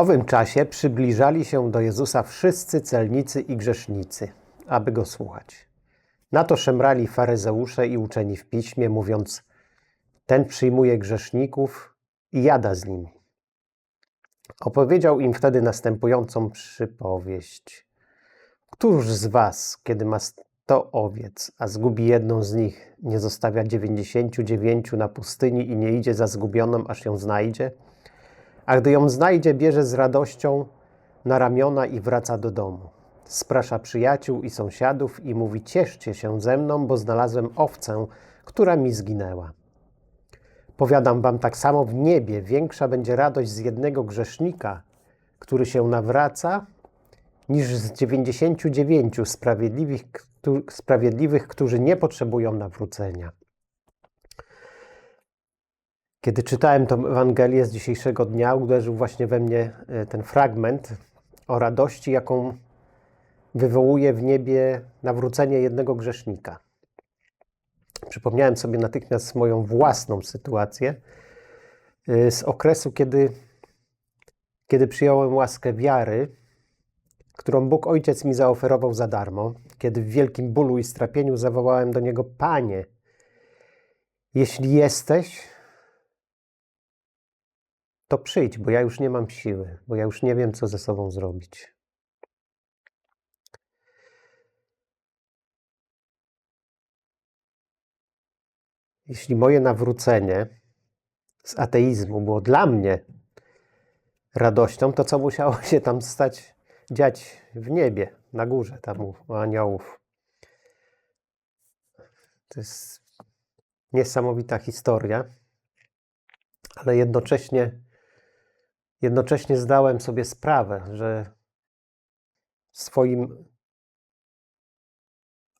owym czasie przybliżali się do Jezusa wszyscy celnicy i grzesznicy, aby go słuchać. Na to szemrali faryzeusze i uczeni w piśmie, mówiąc: Ten przyjmuje grzeszników i jada z nimi. Opowiedział im wtedy następującą przypowieść. Któż z was, kiedy ma sto owiec, a zgubi jedną z nich, nie zostawia dziewięćdziesięciu dziewięciu na pustyni i nie idzie za zgubioną, aż ją znajdzie? A gdy ją znajdzie, bierze z radością na ramiona i wraca do domu. Sprasza przyjaciół i sąsiadów i mówi: Cieszcie się ze mną, bo znalazłem owcę, która mi zginęła. Powiadam wam, tak samo w niebie większa będzie radość z jednego grzesznika, który się nawraca, niż z 99 sprawiedliwych, sprawiedliwych, którzy nie potrzebują nawrócenia. Kiedy czytałem tę Ewangelię z dzisiejszego dnia, uderzył właśnie we mnie e, ten fragment o radości, jaką wywołuje w niebie nawrócenie jednego grzesznika. Przypomniałem sobie natychmiast moją własną sytuację y, z okresu, kiedy, kiedy przyjąłem łaskę wiary, którą Bóg Ojciec mi zaoferował za darmo, kiedy w wielkim bólu i strapieniu zawołałem do Niego: Panie, jeśli jesteś, to przyjdź, bo ja już nie mam siły, bo ja już nie wiem, co ze sobą zrobić. Jeśli moje nawrócenie z ateizmu było dla mnie radością, to co musiało się tam stać, dziać w niebie, na górze, tam u aniołów. To jest niesamowita historia, ale jednocześnie, jednocześnie zdałem sobie sprawę, że swoim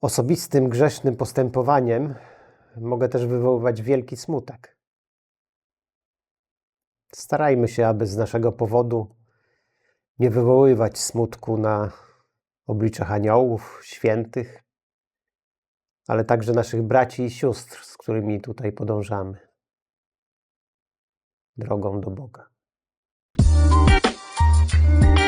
osobistym, grzesznym postępowaniem mogę też wywoływać wielki smutek. Starajmy się, aby z naszego powodu nie wywoływać smutku na obliczach aniołów, świętych, ale także naszych braci i sióstr, z którymi tutaj podążamy drogą do Boga. Thank you.